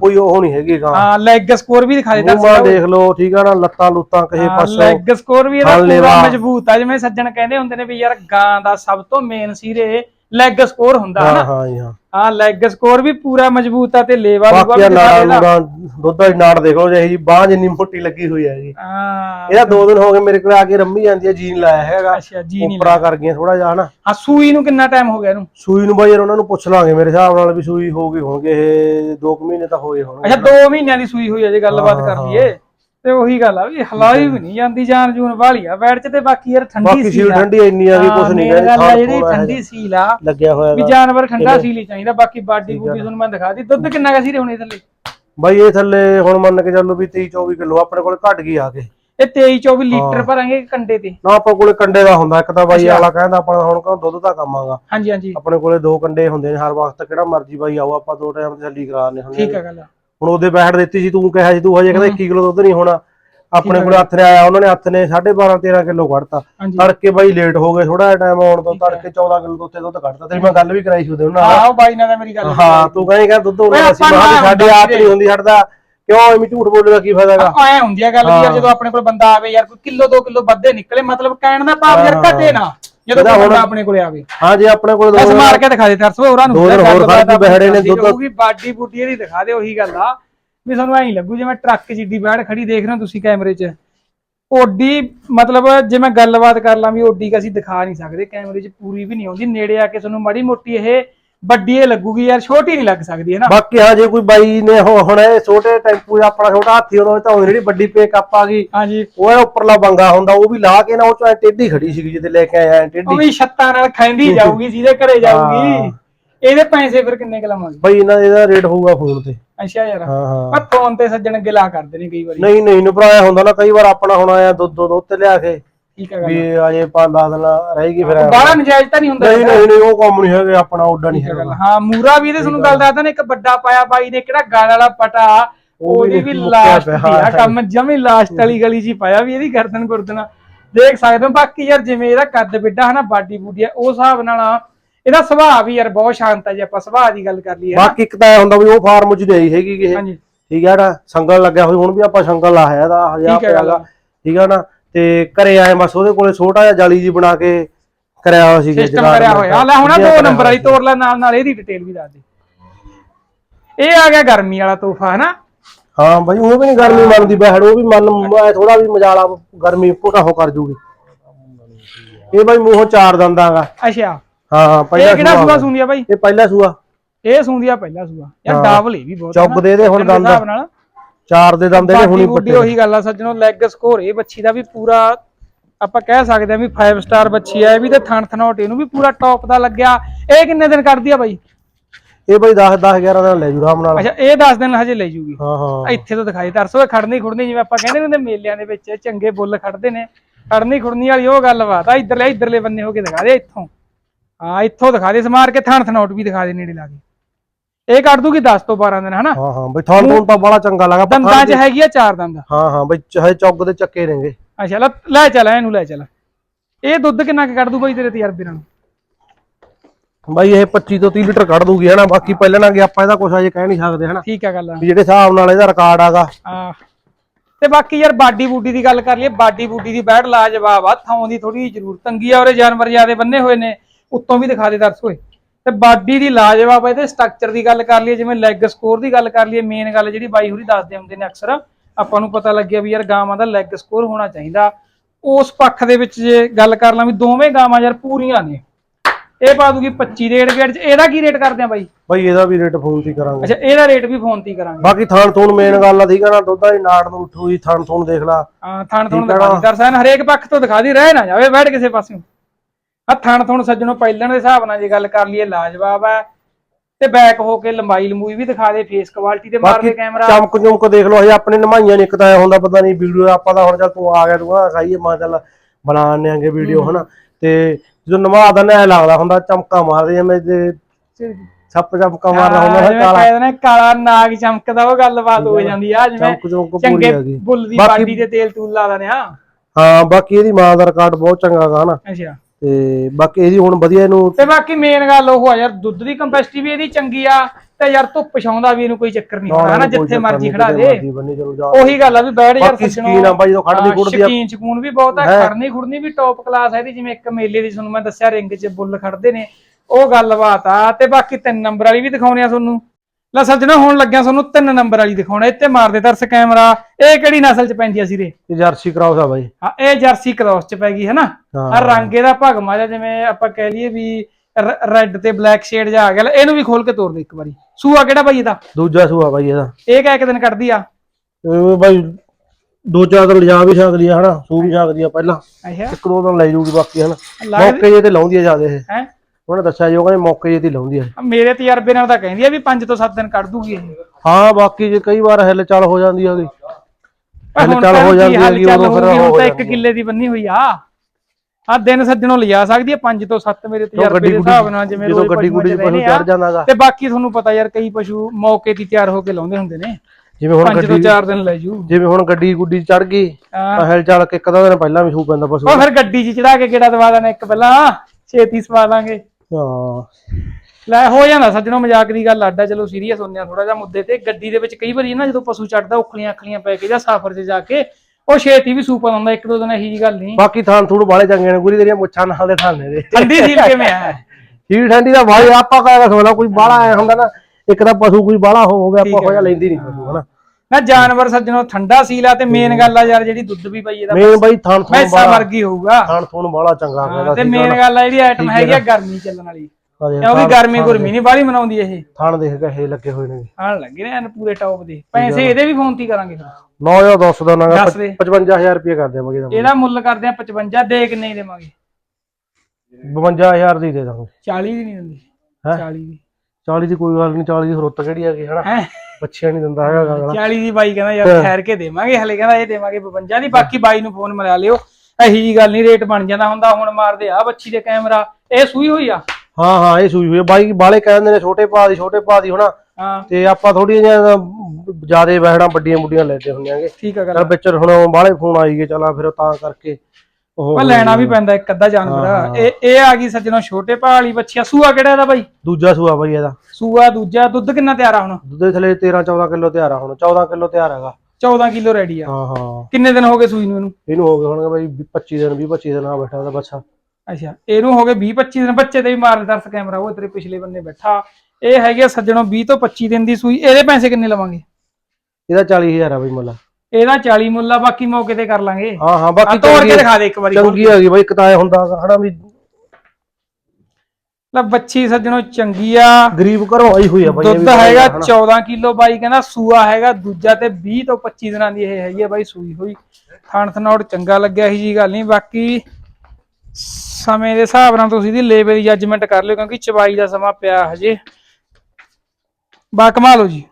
ਕੋਈ ਉਹ ਨਹੀਂ ਹੈਗੀ ਗਾਂ। ਹਾਂ ਲੈਗ ਸਕੋਰ ਵੀ ਦਿਖਾ ਦੇ ਮੂੰਹਾਂ ਦੇਖ ਲਓ ਠੀਕ ਆ ਨਾ ਲੱਤਾਂ ਲੁੱਤਾਂ ਕਿਸੇ ਪਾਸੋਂ ਲੈਗ ਸਕੋਰ ਵੀ ਇਹਦਾ ਪੂਰਾ। ਮਜ਼ਬੂਤ ਆ ਜਿਵੇਂ ਸੱਜਣ ਕਹਿੰਦੇ ਹੁੰਦੇ ਨੇ ਵੀ ਯਾਰ ਗਾਂ ਦਾ ਸਭ ਤੋਂ ਮੇਨ ਸੀਰੇ ਲੈਗ ਸਕੋਰ ਹੁੰਦਾ ਹਾਂ ਹਨਾ? ਹਾਂ ਜੀ, ਹਾਂ। ਹਾਂ ਲੈਗ ਸਕੋਰ ਵੀ ਪੂਰਾ ਮਜ਼ਬੂਤ ਆ ਤੇ ਲੇਵਾ ਬਾਕੀ ਵੀ ਦਿਖਾ ਨਾੜਾਂ ਨੂੜਾਂ ਦੁੱਧ ਵਾਲੀ ਨਾੜ ਦੇਖੋ ਜੇ ਜੀ ਬਾਂਹ ਜਿੰਨੀ ਮੋਟੀ ਲੱਗੀ ਹੋਈ ਹੈ ਜੀ। ਹਾਂ। ਇਹਦਾ ਦੋ ਦਿਨ ਹੋ ਗਏ ਮੇਰੇ ਕੋਲ ਆ ਕੇ ਰੰਮੀ ਜਾਂਦੀ ਹੈ ਜੀਨ ਲਾਇਆ ਹੈਗਾ। ਅੱਛਾ ਜੀ ਨਹੀਂ ਉਪਰਾ ਕਰ ਗਈਆਂ ਥੋੜਾ ਜਿਹਾ ਹਨਾ। ਹਾਂ ਸੂਈ ਨੂੰ ਕਿੰਨਾ ਟਾਈਮ ਹੋ ਗਿਆ ਇਹਨੂੰ? ਸੂਈ ਨੂੰ ਬਾਈ ਯਾਰ ਉਹਨਾਂ ਨੂੰ ਪੁੱਛ ਲਾਂਗੇ ਮੇਰੇ ਹਿਸਾਬ ਨਾਲ ਵੀ ਸੂਈ ਹੋ ਗਈ ਹੋਣਗੇ ਇਹ 2 ਮਹੀਨੇ ਤਾਂ ਹੋਏ ਹੋਣਗੇ। ਅੱਛਾ 2 ਮਹੀਨਿਆਂ ਦੀ ਸੂਈ ਹੋਈ ਆ ਜੇ ਗੱਲਬਾਤ ਕਰ ਲਈਏ। ਤੇ ਉਹੀ ਗੱਲ ਆ ਵੀ ਹਲਾਈ ਵੀ ਨਹੀਂ ਜਾਂਦੀ ਜਾਨ ਜੂਨ ਵਾਲੀ ਆ ਬੈਠ ਚ ਤੇ ਬਾਕੀ ਯਾਰ ਠੰਡੀ ਬਾਕੀ ਸੀ ਸੀਲ ਠੰਡੀ ਇੰਨੀ ਆ ਵੀ ਕੁਝ ਨਹੀਂ ਗੱਲ ਆ ਕਹਿੰਦੇ ਜਿਹੜੀ ਠੰਡੀ ਸੀਲ ਆ ਲੱਗਿਆ ਹੋਇਆ ਵੀ। ਜਾਨਵਰ ਠੰਡਾ ਸੀਲ ਹੀ ਚਾਹੀਦਾ ਬਾਕੀ ਬਾਡੀ ਬੂਡੀ ਤੁਹਾਨੂੰ ਮੈਂ ਦਿਖਾ ਦੀ ਦੁੱਧ ਕਿੰਨਾ ਕਾ ਸੀ ਹੁਣੇ ਥੱਲੇ? ਬਾਈ ਇਹ ਥੱਲੇ ਹੁਣ ਮੰਨ ਕੇ ਚੱਲੋ ਵੀ 23 24 ਕਿਲੋ ਆਪਣੇ ਕੋਲ ਘਟ ਗਈ ਆ ਕੇ। ਇਹ 23 24 ਲੀਟਰ ਭਰਾਂਗੇ ਕੰਡੇ ਤੇ। ਨਾ ਆਪਣੇ ਕੋਲੇ ਕੰਡੇ ਦਾ ਹੁੰਦਾ ਇੱਕ ਤਾਂ ਬਾਈ ਵਾਲਾ ਕਹਿੰਦਾ ਆਪਣਾ ਹੁਣ ਕਾ ਦੁੱਧ ਦਾ ਕੰਮ ਆਗਾ ਹਾਂਜੀ ਹਾਂਜੀ। ਆਪਣੇ ਕੋਲੇ ਦੋ ਕੰਡੇ ਹੁੰਦੇ ਨੇ ਹਰ ਵਕਤ ਕਿਹੜਾ ਮਰਜ਼ੀ ਬਾਈ ਆਓ ਆਪਾਂ ਦੋ ਟਾਈਮ ਤਸੱਲੀ ਕਰਾਣੇ ਹੁੰਦੇ ਠੀਕ ਆ ਗੱਲ ਹੁਣ ਉਹਦੇ ਬੈਠ ਦਿੱਤੀ ਸੀ ਤੂੰ ਕਿਹਾ ਸੀ ਤੂੰ ਹਜੇ ਕਹਿੰਦਾ 21 ਕਿਲੋ ਦੁੱਧ ਨਹੀਂ ਹੋਣਾ। ਆਪਣੇ ਕੋਲੇ ਹੱਥ ਨੇ ਆਇਆ ਉਹਨਾਂ ਨੇ ਹੱਥ ਨੇ 12.5 13 ਕਿਲੋ ਕੱਢਤਾ। ਤੜਕੇ ਬਾਈ ਲੇਟ ਹੋ ਗਏ ਥੋੜਾ ਜਿਹਾ ਟਾਈਮ ਆਉਣ ਤੋਂ ਤੜਕੇ 14 ਕਿਲੋ ਦੁੱਧ ਤੇ ਦੁੱਧ ਕੱਢਤਾ। ਤੇਰੀ ਮੈਂ ਗੱਲ ਵੀ ਕਰਾਈ ਸੀ ਉਹਦੇ ਉਹਨਾਂ ਨਾਲ ਆਹ ਬਾਈ ਨਾਲ ਮੇਰੀ ਗੱਲ ਹਾਂ ਤੂੰ ਕਹਿੰਦੀ ਦੁੱਧ ਹੋਣਾ ਸੀ ਆਪਾਂ ਮੈਂ ਕਿਹਾ ਨਾ ਸਾਡੇ ਆਪ ਨਹੀਂ ਹੁੰਦੀ ਹਟਦਾ। ਕਿਉਂ ਐਵੇਂ ਝੂਠ ਬੋਲਣ ਦਾ ਕੀ ਫਾਇਦਾ ਹੈਗਾ? ਐ ਹੁੰਦੀ ਆ ਗੱਲ ਯਾਰ ਜਦੋਂ ਆਪਣੇ ਕੋਲ ਬੰਦਾ ਆਵੇ ਯਾਰ ਕੋਈ ਕਿਲੋ 2 ਕਿਲੋ ਵੱਧੇ ਨਿਕਲੇ ਮਤਲਬ ਕਹਿਣ ਦਾ ਭਾਵ ਯਾਰ ਘਟੇ ਨਾ। ਜਦੋਂ ਕੋਈ ਬੰਦਾ ਆਪਣੇ ਕੋਲੇ ਆਵੇ। ਹਾਂ ਜੇ ਆਪਣੇ ਕੋਲ ਐਸ ਮਾਰ ਕੇ ਦਿਖਾ ਦੇ ਤਰਸੋ ਹੋਰਾਂ ਨੂੰ। ਦੋ ਦਿਨ ਹੋਰ ਕੇ ਬਹਿੜੇ ਨੇ ਦੁੱਧ- ਵੀ ਬਾਡੀ ਬੂਟੀ ਇਹਦੀ ਦਿਖਾ ਦੇ ਉਹੀ ਗੱਲ ਆ। ਵੀ ਸਾਨੂੰ ਐਂ ਲੱਗੂ ਜਿਵੇਂ ਟਰੱਕ ਜਿੱਡੀ ਬੈੜ ਖੜੀ ਦੇਖ ਰਹੇ ਹੋ ਤੁਸੀਂ ਕੈਮਰੇ 'ਚ। ਓਡੀ ਮਤਲਬ ਜੇ ਮੈਂ ਗੱਲਬਾਤ ਕਰ ਲਾਂ ਵੀ ਓਡੀ ਕ ਅਸੀਂ ਦਿਖਾ ਨਹੀਂ ਸਕਦੇ ਕੈਮਰੇ 'ਚ ਪੂਰੀ ਵੀ ਨਹੀਂ ਆਉਂਦੀ। ਨੇੜੇ ਆ ਕੇ ਤੁਹਾਨੂੰ ਮਾੜੀ ਮੋਟੀ ਇਹ ਵੱਡੀ ਇਹ ਲੱਗੂਗੀ ਯਾਰ ਛੋਟੀ ਨਹੀਂ ਲੱਗ ਸਕਦੀ ਹੈ ਨਾ? ਬਾਕੀ ਹਾਂ ਜੇ ਕੋਈ ਬਾਈ ਨੇ ਉਹ ਹੁਣ ਇਹ ਛੋਟੇ ਟੈਂਪੂ ਦਾ ਆਪਣਾ ਛੋਟਾ ਹਾਥੀ ਉਹਦਾ ਤਾਂ ਉਹ ਜਿਹੜੀ ਵੱਡੀ ਪੇਕਅਪ ਆ ਗਈ ਹਾਂਜੀ। ਉਹ ਇਹ ਉੱਪਰਲਾ ਬੰਗਾ ਹੁੰਦਾ ਉਹ ਵੀ ਲਾ ਕੇ ਨਾ ਉਹ ਚ ਐਂ ਟੇਢੀ ਖੜੀ ਸੀਗੀ ਜਿੱਦੇ ਲੈ ਕੇ ਆਇਆ ਐਂ ਉਹ ਟੇਢੀ ਵੀ ਛੱਤਾਂ ਨਾਲ ਖੈਂਦੀ ਜਾਊਗੀ ਜਿਹਦੇ ਘਰੇ ਜਾਊਗੀ। ਇਹਦੇ ਪੈਸੇ ਫਿਰ ਕਿੰਨੇ ਕੁ ਲਵਾਂਗੇ? ਬਾਈ ਇਹਨਾਂ ਦਾ ਇਹਦਾ ਰੇਟ ਹੋਊਗਾ ਫੋਨ ਤੇ। ਅੱਛਾ ਯਾਰ ਹਾਂ ਹਾਂ। ਆ ਫੋਨ ਤੇ ਸੱਜਣ ਗਿਲਾ ਕਰਦੇ ਨੇ ਕਈ ਵਾਰੀ। ਨਹੀਂ ਨਹੀਂ ਨੂੰ ਭਰਾਇਆ ਹੁੰਦਾ ਨਾ ਕਈ ਵਾਰ ਆਪਣਾ ਹੁਣ ਆਇਆ ਦੁੱਧ ਦੁੱਧ ਤੇ ਲਿਆ ਕੇ ਠੀਕ ਹੈ ਗੱਲ। ਵੀ ਅਜੇ ਪੰਜ ਦਸ ਦਿਨ ਰਹੇਗੀ ਫਿਰ ਬਾਹਲਾ ਨਜਾਇਜ਼ ਤਾਂ ਨਹੀਂ ਹੁੰਦਾ ਨਹੀਂ ਨਹੀਂ ਨਹੀਂ ਉਹ ਕੰਮ ਨਹੀਂ ਹੈਗਾ ਆਪਣਾ ਓਡਾ ਨਹੀਂ ਹੈਗਾ। ਹਾਂ ਮੂਰਾ ਵੀ ਇਹਦੇ ਤੁਹਾਨੂੰ ਗੱਲ ਦੱਸਦਾ ਨੇ ਇੱਕ ਵੱਡਾ ਪਾਇਆ ਬਾਈ ਨੇ ਕਿਹੜਾ ਗਾਲ ਵਾਲਾ ਪਟਾ ਉਹਦੀ ਵੀ ਲਾਸਟ ਦੀ ਆ। ਕੰਮ ਜਮੀ ਲਾਸਟ ਵਾਲੀ ਗਲੀ ਜੀ ਪਾਇਆ ਵੀ ਇਹਦੀ ਗਰਦਨ ਗੁਰਦਨ ਦੇਖ ਸਕਦੇ ਹੋ ਬਾਕੀ ਯਾਰ ਜਿਵੇਂ ਇਹਦਾ ਕੱਦ ਬਿੱਡਾ ਹਨਾ ਬਾਡੀ ਬੂਡੀ ਆ ਉਸ ਹਿਸਾਬ ਨਾਲ ਇਹਦਾ ਸੁਭਾਅ ਵੀ ਯਾਰ ਬਹੁਤ ਸ਼ਾਂਤ ਹੈ ਜੇ ਆਪਾਂ ਸੁਭਾਅ ਦੀ ਗੱਲ ਕਰ ਲਈਏ। ਬਾਕੀ ਇੱਕ ਤਾਂ ਇਹ ਹੁੰਦਾ ਵੀ ਉਹ ਫਾਰਮ ਚ ਨਹੀਂ ਹੈਗੀ ਇਹ। ਹਾਂਜੀ। ਠੀਕ ਹੈ ਨਾ ਸੰਗਲ ਲੱਗਿਆ ਹੋਈ ਹੁਣ ਵੀ ਆਪਾਂ ਸੰਗਲ ਲਾਇਆ ਇਹਦਾ ਹਜੇ ਠੀਕ ਹੈ ਗੱਲ। ਪਿਆਗਾ ਠੀਕ ਹੈ ਨਾ ਤੇ ਘਰੇ ਆਏ ਬਸ ਉਹਦੇ ਕੋਲੇ ਛੋਟਾ ਜਿਹਾ ਜਾਲੀ ਜੀ ਬਣਾ ਕੇ ਕਰਿਆ ਹੋਇਆ ਸੀ ਸਿਸਟਮ ਕਰਿਆ ਹੋਇਆ। ਲੈ ਹੁਣ ਦੋ ਨੰਬਰ ਵਾਲੀ ਤੋੜ ਲੈ ਨਾਲ ਨਾਲ ਇਹਦੀ ਡਿਟੇਲ ਵੀ ਦੱਸ ਦੇ। ਇਹ ਆ ਗਿਆ ਗਰਮੀ ਵਾਲਾ ਤੋਹਫਾ ਹਨਾ? ਹਾਂ ਬਾਈ ਉਹ ਵੀ ਨਹੀਂ ਗਰਮੀ ਮੰਨਦੀ ਬੈਠ ਉਹ ਵੀ ਮਨ ਥੋੜਾ ਵੀ ਮਜਾਲਾ ਗਰਮੀ ਪੂਰਾ ਹੋ ਕਰ ਜੂਗੀ। ਇਹ ਬਾਈ ਮੂੰਹੋਂ ਚਾਰ ਦੰਦਾਗਾ ਅੱਛਾ। ਹਾਂ ਹਾਂ ਪਹਿਲਾ ਇਹ ਕਿਹੜਾ ਸੂਆ ਸੁੰਦੀ ਆ ਬਾਈ? ਇਹ ਪਹਿਲਾ ਸੂਆ। ਇਹ ਸੁੰਦੀ ਆ ਪਹਿਲਾ ਸੂਆ। ਯਾਰ। ਡਬਲ ਇਹ ਵੀ ਬਹੁਤ ਚੁੱਗ ਦੇ ਇਹਦੇ ਹੁਣ ਦੇ ਦੰਦ। ਚਾਰ ਦੇ ਦੰਦ ਇਹਦੇ ਬਾਕੀ ਹੁਣੀ ਬੁੱਢੀ ਪੱਟੇ ਉਹੀ ਗੱਲ ਆ ਸੱਜਣੋ ਲੈਗ ਸਕੋਰ ਇਹ ਬੱਚੀ ਦਾ ਵੀ ਪੂਰਾ ਆਪਾਂ ਕਹਿ ਸਕਦੇ ਆ ਵੀ 5 ਸਟਾਰ ਬੱਚੀ ਆ ਇਹ ਵੀ ਤੇ ਥਣ ਥਣੋਟ ਇਹਨੂੰ ਵੀ ਪੂਰਾ ਟੌਪ ਦਾ ਲੱਗਿਆ। ਇਹ ਕਿੰਨੇ ਦਿਨ ਕੱਢਦੀ ਆ ਬਾਈ? ਇਹ ਬਾਈ 10 10 11 ਦਿਨ ਲੈ ਜੂ ਆਰਾਮ ਨਾਲ। ਅੱਛਾ ਇਹ 10 ਦਿਨ ਹਜੇ ਲੈ ਜੂਗੀ। ਹਾਂ ਹਾਂ। ਇੱਥੇ ਤੋਂ ਦਿਖਾਈ ਦਰਸੋ ਇਹ ਖੜਨੀ ਖੁੜਨੀ ਜਿਵੇਂ ਆਪਾਂ ਕਹਿੰਦੇ ਹੁੰਦੇ ਮੇਲਿਆਂ ਦੇ ਵਿੱਚ ਚੰਗੇ ਬੁੱਲ ਖੜਦੇ ਨੇ। ਖੜਨੀ ਖੁੜਨੀ ਵਾਲੀ ਉਹ ਗੱਲ ਬਾਤ ਆ ਇੱਧਰਲੇ ਇੱਧਰਲੇ ਬੰਨੇ ਹੋ ਕੇ ਦਿਖਾ ਦੇ ਇੱਥੋਂ। ਹਾਂ ਇੱਥੋਂ ਦਿਖਾ ਦੇ ਸਮਾਰ ਕੇ ਥਣ ਥਣੋਟ ਵੀ ਦਿਖਾ ਦੇ ਨੇੜੇ ਲਾ ਕੇ। ਇਹ ਕੱਢ ਦੂਗੀ 10 ਤੋਂ 12 ਦਿਨ ਹਨਾ? ਹਾਂ ਹਾਂ ਬਈ ਥਾਣ ਥੂਣ ਤਾਂ ਬੜਾ ਚੰਗਾ ਲੱਗਾ ਦੰਦਾਂ 'ਚ ਹੈਗੀ ਆ ਚਾਰ ਦੰਦ। ਹਾਂ ਹਾਂ ਬਈ ਚਾਹੇ ਚੌਗ ਦੇ ਚੱਕੇ ਨੇਗੇ ਅੱਛਾ ਲੈ ਚੱਲ ਇਹਨੂੰ ਲੈ ਚੱਲ। ਇਹ ਦੁੱਧ ਕਿੰਨਾ ਕੁ ਕੱਢ ਦੂ ਬਾਈ ਤੇਰੇ ਤਜਰਬੇ ਨਾਲ? ਬਾਈ ਇਹ 25 ਤੋਂ 30 ਲੀਟਰ ਕੱਢ ਦੂਗੀ ਹਨਾ? ਬਾਕੀ ਪਹਿਲਾਂ ਨਾ ਕਿ ਆਪਾਂ ਇਹਦਾ ਕੁਛ ਅਜੇ ਕਹਿ ਨਹੀਂ ਸਕਦੇ ਹਨਾ? ਠੀਕ ਆ ਗੱਲ ਵੀ ਜਿਹੜੇ ਹਿਸਾਬ ਨਾਲ ਇਹਦਾ ਰਿਕਾਰਡ ਆਗਾ। ਆ ਤੇ ਬਾਕੀ ਯਾਰ ਬਾਡੀ ਬੂਡੀ ਦੀ ਗੱਲ ਕਰ ਲਈਏ ਬਾਡੀ ਬੂਡੀ ਦੀ ਬੈਠ ਲਾਜਵਾਬ ਆ ਥਾਂ ਦੀ ਥੋੜੀ ਜ਼ਰੂਰਤ। ਤੰਗੀ ਆ ਔਰੇ ਜਾਨਵਰ ਜਿਆਦੇ ਬੰਨੇ ਹੋਏ ਨੇ ਉੱਤੋਂ ਵੀ ਦਿਖਾ ਦੇ ਦਰਸ ਹੋਏ ਤੇ ਬਾਡੀ ਦੀ ਲਾਜਵਾਬ ਆ ਇਹਦੇ ਸਟਰਕਚਰ ਦੀ ਗੱਲ ਕਰ ਲਈਏ ਜਿਵੇਂ ਲੈਗ ਸਕੋਰ ਦੀ ਗੱਲ ਕਰ ਲਈਏ ਮੇਨ ਗੱਲ ਜਿਹੜੀ ਬਾਈ ਹੋਰੀ ਦੱਸਦੇ ਹੁੰਦੇ ਨੇ ਅਕਸਰ ਆਪਾਂ ਨੂੰ ਪਤਾ ਲੱਗਿਆ ਵੀ ਯਾਰ ਗਾਵਾਂ ਦਾ ਲੈਗ ਸਕੋਰ ਹੋਣਾ ਚਾਹੀਦਾ। ਉਸ ਪੱਖ ਦੇ ਵਿੱਚ ਜੇ ਗੱਲ ਕਰ ਲਾਂ ਵੀ ਦੋਵੇਂ ਗਾਵਾਂ ਯਾਰ ਪੂਰੀਆਂ ਨੇ। ਇਹ ਪਾ ਦੂਗੀ 25 ਰੇਟ ਗੇਟ ਚ ਇਹਦਾ ਕੀ ਰੇਟ ਕਰਦੇ ਆ ਬਾਈ? ਬਾਈ ਇਹਦਾ ਵੀ ਰੇਟ ਫੋਨ ਤੇ ਹੀ ਕਰਾਂਗੇ। ਅੱਛਾ ਇਹਦਾ ਰੇਟ ਵੀ ਫੋਨ ਤੇ ਹੀ ਕਰਾਂਗੇ। ਬਾਕੀ ਥਾਣ ਥੂਣ ਮੇਨ ਗੱਲ ਆ ਠੀਕ ਆ ਨਾ ਦੁੱਧਾਂ ਦੀ ਨਾੜ ਨੂੰ ਉੱਠੂਗੀ ਥਾਣ ਥੂਣ ਦੇਖ ਲਾ। ਹਾਂ ਥਣ ਥਣ ਦਿਖਾ। ਦੀ ਦਰਸ਼ਨ ਹਰੇਕ ਪੱਖ ਤੋਂ ਦਿਖਾ ਦੀ ਰਹਿ ਨਾ ਜਾਵੇ ਬੈਠ ਕਿਸੇ ਪਾਸਿਓਂ। ਆ ਥਣ ਥਣ ਸੱਜਣੋਂ ਪਹਿਲਣ ਦੇ ਹਿਸਾਬ ਨਾਲ ਜੇ ਗੱਲ ਕਰ ਲਈਏ ਲਾਜਵਾਬ ਹੈ। ਤੇ ਬੈਕ ਹੋ ਕੇ ਲੰਬਾਈ ਲੰਬੂਈ ਵੀ ਦਿਖਾ ਦੇ ਫੇਸ ਕੁਆਲਿਟੀ ਤੇ ਮਾਰ ਦੇ ਕੈਮਰਾ ਚਮਕ ਚਮਕ ਦੇਖ ਲਓ ਹਜੇ ਆਪਣੇ ਨਮਾਈਆਂ ਨੇ ਇੱਕ ਤਾਂ ਐਂ ਹੁੰਦਾ ਪਤਾ ਨਹੀਂ ਵੀਡੀਓ ਆਪਾਂ ਤਾਂ ਹੁਣ ਚੱਲ ਤੂੰ ਆ ਗਿਆ ਤੂੰ ਆ ਖਾਈਏ ਮਾਂ ਚੱਲ ਬਣਾਉਂਦੇ ਆਂਗੇ ਵੀਡੀਓ ਹਨਾ। ਤੇ ਜਦੋਂ ਨਵਾ ਦਿੰਦੇ ਐ ਲੱਗਦਾ ਹੁੰਦਾ ਚਮਕਾ ਮਾਰਦੇ ਜਿਵੇਂ ਜੇ ਸੱਪ ਚਮਕਾ ਮਾਰਦਾ ਹੁੰਦਾ ਨਾ ਕਾਲਾ। ਕਹਿੰਦੇ ਨੇ ਕਾਲਾ ਨਾਗ ਚਮਕਦਾ ਉਹ ਗੱਲਬਾਤ ਹੋ ਜਾਂਦੀ ਆ ਜਿਵੇਂ ਚਮਕ ਚਮਕ ਪੂਰੀ ਚੰਗੇ ਆ ਬੁੱਲ ਦੀ ਬਾਡੀ ਤੇ ਤੇਲ ਤੂਲ ਲਾ ਦਨੇ ਆ। ਹਾਂ ਬਾਕੀ ਇਹਦੀ ਮਾਂ ਦਾ ਰਿਕਾਰਡ ਬਹੁਤ ਚੰਗਾ ਗਾ ਹਨਾ। ਅੱਛਾ। ਤੇ ਬਾਕੀ ਇਹਦੀ ਹੁਣ ਵਧੀਆ ਇਹਨੂੰ ਤੇ ਬਾਕੀ ਮੇਨ ਗੱਲ ਉਹ ਆ ਯਾਰ ਦੁੱਧ ਦੀ ਕੰਪੈਸਿਟੀ ਵੀ ਇਹਦੀ ਚੰਗੀ ਆ ਤੇ ਯਾਰ ਧੁੱਪ ਛਾਉਂਦਾ ਵੀ ਇਹਨੂੰ ਕੋਈ ਚੱਕਰ ਨਹੀਂ ਹੋਣਾ ਹਨਾ ਜਿੱਥੇ ਮਰਜ਼ੀ ਖੜਾ ਦੇ। ਉਹੀ ਗੱਲ ਆ ਵੀ ਬੈਠ ਯਾਰ ਸਕੀਨ ਆ ਬਾਈ ਜਦੋਂ ਖੜਦੀ ਖੁੜਦੀ ਆ। ਸ਼ਕੀਨ ਸ਼ਕੂਨ ਵੀ ਬਹੁਤ ਆ ਖੜਨੀ ਖੁੜਨੀ ਵੀ ਟੌਪ ਕਲਾਸ ਹੈ ਇਹਦੀ ਜਿਵੇਂ ਇੱਕ ਮੇਲੇ ਦੀ ਤੁਹਾਨੂੰ ਮੈਂ ਦੱਸਿਆ ਰਿੰਗ 'ਚ ਬੁੱਲ ਖੜਦੇ ਨੇ ਉਹ ਗੱਲਬਾਤ ਆ। ਤੇ ਬਾਕੀ ਤਿੰਨ ਨੰਬਰ ਵਾਲੀ ਵੀ ਦਿਖਾਉਣੇ ਆ ਤੁਹਾਨੂੰ। ਲੈ ਸੱਜਣਾ ਹੁਣ ਲੱਗਿਆ ਤੁਹਾਨੂੰ ਤਿੰਨ ਨੰਬਰ ਵਾਲੀ ਦਿਖਾਉਣਾ ਇੱਥੇ ਮਾਰ ਦੇ ਤਰਸ ਕੈਮਰਾ। ਇਹ ਕਿਹੜੀ ਨਸਲ 'ਚ ਪੈਂਦੀ ਆ ਸਿਰੇ? ਇਹ ਜਰਸੀ ਕਰਾਉਸ ਆ ਬਾਈ। ਹਾਂ ਇਹ ਜਰਸੀ ਕ੍ਰਾਸ 'ਚ ਪੈ ਗਈ ਹੈ। ਨਾ। ਆ ਰੰਗ ਇਹਦਾ ਭਗਮਾ ਜਿਹਾ ਜਿਵੇਂ ਆਪਾਂ ਕਹਿ ਲਈਏ ਵੀ ਰੈੱਡ ਤੇ ਬਲੈਕ ਸ਼ੇਡ ਜਿਹਾ ਆ ਗਿਆ ਇਹਨੂੰ ਵੀ ਖੋਲ ਕੇ ਤੋੜ ਦੇ ਇੱਕ ਵਾਰੀ। ਸੂਆ ਕਿਹੜਾ ਭਾਈ ਇਹਦਾ? ਦੂਜਾ ਸੂਆ ਬਾਈ ਇਹਦਾ। ਇਹ ਕਿਹ ਇੱਕ ਦਿਨ ਕੱਢਦੀ ਆ? ਇਹ ਬਾਈ ਦੋ ਚਾਰ ਦਿਨ ਲਿਜਾ ਵੀ ਸਕਦੀ ਆ ਹਨਾ? ਸੂ ਵੀ ਸਕਦੀ ਆ ਪਹਿਲਾਂ। ਅੱਛਾ। ਇੱਕ ਦੋ ਦਿਨ ਲੈ ਜੂਗੀ ਬਾਕੀ ਹਨਾ? ਮੌਕੇ ਜੇ ਤੇ ਲਾਉਂਦੀ ਆ ਜਿਆਦੇ ਇਹ। ਹੈ? ਉਹਨੇ ਦੱਸਿਆ ਜੋ ਕਹਿੰਦੇ ਮੌਕੇ ਜੇ ਹੀ ਲਾਉਂਦੀ ਆ। ਮੇਰੇ ਤਜਰਬੇ ਨਾਲ ਤਾਂ ਕਹਿੰਦੀ ਆ ਵੀ 5 ਤੋਂ 7 ਦਿਨ ਕੱਢ ਦੂਗੀ ਇਹ। ਹਾਂ ਬਾਕੀ ਜੇ ਕਈ ਵਾਰ ਹਿੱਲ ਚੱਲ ਹੋ ਜਾਂਦੀ ਆ ਉਹਦੀ। ਹਲਚਲ ਤਾਂ ਹੋ ਜਾਂਦੀ ਹਲਚਲ ਉਦੋਂ ਫਿਰ ਹੋਊਗੀ, ਹੁਣ ਹੋ ਤਾਂ ਇੱਕ ਜਾਂਦੀ ਕਿੱਲੇ ਦੀ ਬੰਨੀ ਹੋਈ ਆ। ਆ ਦਿਨ ਸੱਜਣੋਂ ਲਿਜਾ ਸਕਦੀ ਹੈ 5 ਤੋਂ 7 ਮੇਰੇ ਤਜਰਬੇ ਗੱਡੀ ਦੇ ਗੁੱਡੀ ਹਿਸਾਬ ਨਾਲ ਜਿਵੇਂ ਜਦੋਂ ਗੱਡੀ ਗੁੱਡੀ 'ਚ ਪਸ਼ੂ ਚੜ ਆ। ਜਾਂਦਾਗਾ ਤੇ ਬਾਕੀ ਤੁਹਾਨੂੰ ਪਤਾ ਯਾਰ ਕਈ ਪਸ਼ੂ ਮੌਕੇ ਦੀ ਤਿਆਰ ਹੋ ਕੇ ਲਾਉਂਦੇ ਹੁੰਦੇ ਨੇ। ਜਿਵੇਂ ਹੁਣ 5 ਤੋਂ ਗੱਡੀ 4 ਦਿਨ ਲੈ ਜੂ। ਜਿਵੇਂ ਹੁਣ ਗੱਡੀ ਗੁੱਡੀ ਚੜ ਗਈ। ਤਾਂ ਹਿੱਲ ਚੱਲ ਕੇ ਇੱਕ ਦੋ ਦਿਨ ਪਹਿਲਾਂ ਵੀ ਸੂ ਪੈਂਦਾ ਪਸ਼ੂ। ਉਹ ਫਿਰ ਗੱਡੀ 'ਚ ਚੜਾ ਕੇ ਕਿਹੜਾ ਦਵਾ ਦੇਣਾ ਇੱਕ ਪਹਿਲਾਂ ਛੇਤੀ ਸਵਾ ਦਾਂਗੇ। ਹਾਂ। ਲੈ ਹੋ ਜਾਂਦਾ ਸੱਜਣੋਂ ਮਜ਼ਾਕ ਦੀ ਗੱਲ ਅੱਡਾ ਚਲੋ ਸੀਰੀਅਸ ਹੁੰਦੇ ਆ ਥੋੜਾ ਜਿਹਾ ਮੁੱਦੇ ਤੇ। ਗੱਡੀ ਦੇ ਵਿੱਚ ਕਈ ਵਾਰੀ ਨਾ ਜਦੋਂ ਪਸ਼ੂ ਚੜਦਾ ਉਖਲੀਆਂ ਅੱਖਲੀਆਂ ਪੈ ਕੇ ਜਾਂ ਸਫ਼ਰ 'ਚ ਜਾ ਕੇ ਉਹ ਛੇਤੀ ਵੀ ਸੂਪ ਆਉਂਦਾ ਇੱਕ ਦੋ ਦਿਨ ਇਹੀ ਜੀ ਗੱਲ ਨਹੀਂ। ਬਾਕੀ ਥਾਂ ਥੂੜ ਵਾਲੇ ਚੰਗੇ ਨੇ ਗੁਰੀ ਤੇਰੀਆਂ ਮੁੱਛਾਂ ਨਾਲ ਦੇ ਥਾਨੇ ਦੇ। ਠੰਡੀ ਸੀਲ ਕਿਵੇਂ ਆ? ਹੀਟ ਠੰਡੀ ਦਾ ਭਾਈ ਆਪਾਂ ਕਾਹਦਾ ਸੋਣਾ ਕੋਈ ਬਾਹਲਾ ਆਇਆ ਹੁੰਦਾ ਨਾ ਇੱਕ ਤਾਂ ਪਸ਼ੂ ਕੋਈ ਬਾਹਲਾ ਹੋ ਗਿਆ ਆਪਾਂ ਹੋ। ਜਾ ਲੈਂਦੀ ਨਹੀਂ ਪਸ਼ੂ ਹਨਾ। ਨਾ ਜਾਨਵਰ ਸੱਜਣੋਂ ਠੰਡਾ ਸੀਲ ਆ ਤੇ ਮੇਨ ਗੱਲ ਆ ਯਾਰ ਜਿਹੜੀ ਦੁੱਧ ਵੀ ਪਈ ਇਹਦਾ ਮੇਨ ਬਾਈ ਥਾਂ ਥੂਣ ਮੈਸਾ ਬਾਹਲਾ ਵਰਗੀ ਹੋਊਗਾ। ਥਾਂ ਥੂਣ ਬਾਹਲਾ ਚੰਗਾ ਹਾਂ, ਹੈਗਾ ਤੇ ਮੇਨ ਗੱਲ ਆ ਜਿਹੜੀ ਆਈਟਮ ਹੈਗੀ ਆ ਗਰਮੀ ਚੱਲਣ ਵਾਲੀ। ਆ ਕਿਉਂਕਿ ਥਣ- ਗਰਮੀ ਥਣ ਗੁਰਮੀ ਨਹੀਂ ਬਾਹਲੀ ਮਨਾਉਂਦੀ ਇਹ। ਥਣ ਦੇਖ ਕਹੇ ਲੱਗੇ ਹੋਏ ਨੇ। ਆਣ ਲੱਗੇ ਨੇ ਐਨ ਪੂਰੇ ਟੌਪ ਦੇ। ਪੈਸੇ ਇਹਦੇ ਵੀ ਫੋਨ ਤੇ ਹੀ ਕਰਾਂਗੇ ਫਿਰ। 9 ਜਾਂ 10 ਦਾ ਨਾਗਾ ਦੱਸ ਦੇ। 55000 ਰੁਪਏ ਕਰ ਦੇਵਾਂਗੇ ਇਹਦਾ। ਮੁੱਲ ਕਰਦੇ ਆ 55 ਦੇ ਕਿੰਨੇ ਦੇਵਾਂਗੇ। 52000 ਦੀ ਦੇ ਦਾਂਗੇ। 40 ਦੀ ਨਹੀਂ ਦਿੰਦੇ। ਹੈਂ? 40 ਦੀ। 40 ਦੀ ਕੋਈ ਗੱਲ ਨਹੀਂ 40 ਦੀ ਰੁੱਤ ਕਿਹੜੀ ਹੈਗੀ ਹਨਾ? ਹੈ? ਬੱਚਿਆਂ ਨਹੀਂ ਦਿੰਦਾ ਹੈਗਾ ਅਗਲਾ। 40 ਦੀ ਬਾਈ ਕਹਿੰਦਾ ਯਾਰ ਠਹਿਰ ਕੇ ਦੇਵਾਂਗੇ ਹਲੇ ਕਹਿੰਦਾ ਇਹ ਦੇਵਾਂਗੇ 52 ਦੀ ਬਾਕੀ ਬਾਈ ਨੂੰ ਫੋਨ ਮਿਲਾ ਲਿਓ। ਇਹੀ ਜੀ ਗੱਲ ਨਹੀਂ ਰੇਟ ਬਣ ਜਾਂਦਾ ਹੁੰਦਾ ਹੁਣ ਮਾਰਦੇ ਆ ਬੱਚੀ ਦੇ ਕੈਮਰਾ ਇਹ ਸੂਈ ਹੋਈ ਆ? ਹਾਂ ਹਾਂ ਇਹ ਸੂਈ ਹੋਈ ਬਾਈ ਬਾਲੇ ਕਹਿੰਦੇ ਨੇ ਛੋਟੇ ਭਾ ਦੀ ਛੋਟੇ ਭਾ ਦੀ ਹੋਣਾ। ਤੇ ਆਪਾਂ ਥੋੜੀਆਂ ਜਿਹੀਆਂ ਜਿਆਦੇ ਬਹਿਣਾ ਵੱਡੀਆਂ ਮੁੱਡੀਆਂ ਲੈਦੇ ਹੁੰਦੇ ਆਂਗੇ। ਠੀਕ ਆ ਗੱਲ ਵਿੱਚ ਹੁਣ ਬਾਲੇ ਫੋਨ ਆਈ ਗਏ ਚਲਾ ਫਿਰ ਤਾਂ ਕਰਕੇ। ਉਹ ਪਰ ਲੈਣਾ ਵੀ ਪੈਂਦਾ ਇੱਕ ਅੱਧਾ ਜਾਨਵਰ ਇਹ ਇਹ ਆ ਗਈ ਸੱਜਣੋ ਛੋਟੇ ਭਾਅ ਵਾਲੀ ਬੱਚੀ ਆ। ਸੂਆ ਕਿਹੜਾ ਇਹਦਾ ਬਾਈ? ਦੂਜਾ ਸੂਆ ਬਾਈ ਇਹਦਾ। ਸੂਆ ਦੂਜਾ ਦੁੱਧ ਕਿੰਨਾ ਤਿਆਰ ਆ ਹੁਣ? ਦੁੱਧ ਦੇ ਥਲੇ 13 14 ਕਿਲੋ ਤਿਆਰ ਆ ਹੁਣ। 14 ਕਿਲੋ ਤਿਆਰ ਹੈਗਾ। 14 ਕਿਲੋ ਰੈਡੀ ਆ। ਹਾਂ ਹਾਂ। ਕਿੰਨੇ ਦਿਨ ਹੋ ਗਏ ਸੂਈ ਨੂੰ ਇਹਨੂੰ? ਇਹਨੂੰ ਹੋ ਗਏ ਹੋਣਗੇ ਬਾਈ 25 ਦਿਨ 20 25 ਦਿਨ ਆ ਬੈਠਾ ਉਹਦਾ ਬੱਚਾ ਅੱਛਾ ਇਹਨੂੰ ਹੋ ਗਏ 20 25 ਦਿਨ। ਬੱਚੇ ਤੇ ਵੀ ਮਾਰ ਦਰਸ ਕੈਮਰਾ ਉਹ ਤੇਰੇ ਪਿਛਲੇ ਬੰਨੇ ਬੈਠਾ। ਇਹ ਹੈਗੇ ਆ ਸੱਜਣੋ 20 ਤੋਂ 25 ਦਿਨ ਦੀ ਸੂਈ। ਇਹਦੇ ਪੈਸੇ ਕਿੰਨੇ ਲਵਾਂਗੇ? ਇਹਦਾ 40000 ਆ ਬਾਈ ਮੁੱਲ। ਇਹਦਾ 40 ਮੁੱਲ ਆ ਬਾਕੀ ਮੌਕੇ ਤੇ ਕਰ ਲਾਂਗੇ। ਹਾਂ ਹਾਂ ਆ ਬਾਕੀ ਤੋੜ ਕੇ ਦਿਖਾ ਦੇ ਇੱਕ ਵਾਰੀ। ਚੰਗੀ ਹੈਗੀ ਬਾਈ ਕਿਤਾਏ ਹੁੰਦਾ ਹੜਾ ਵੀ ਲੈ ਬੱਚੀ ਸੱਜਣੋ ਚੰਗੀ ਆ। ਗਰੀਬ ਘਰੋਂ ਆਈ ਹੋਈ ਆ ਬਾਈ ਦੁੱਧ ਹੈਗਾ 14 ਕਿਲੋ ਬਾਈ ਕਹਿੰਦਾ ਸੂਆ ਹੈਗਾ ਦੂਜਾ ਤੇ 20 ਤੋਂ 25 ਦਿਨਾਂ ਦੀ ਇਹ ਹੈਗੀ ਆ ਬਾਈ ਸੂਈ ਹੋਈ। ਥਣ ਥਨੌੜ ਚੰਗਾ ਲੱਗਿਆ ਇਹੀ ਜੀ ਗੱਲ ਨਹੀਂ ਬਾਕੀ ਸਮੇਂ ਦੇ ਹਿਸਾਬ ਨਾਲ ਤੁਸੀਂ ਇਹਦੀ ਲੇਬਰ ਦੀ ਜੱਜਮੈਂਟ ਕਰ ਲਿਓ ਕਿਉਂਕਿ ਚਵਾਈ ਦਾ ਸਮਾਂ ਪਿਆ ਹਜੇ। ਬਾ ਕਮਾਲ ਹੋ ਜੀ।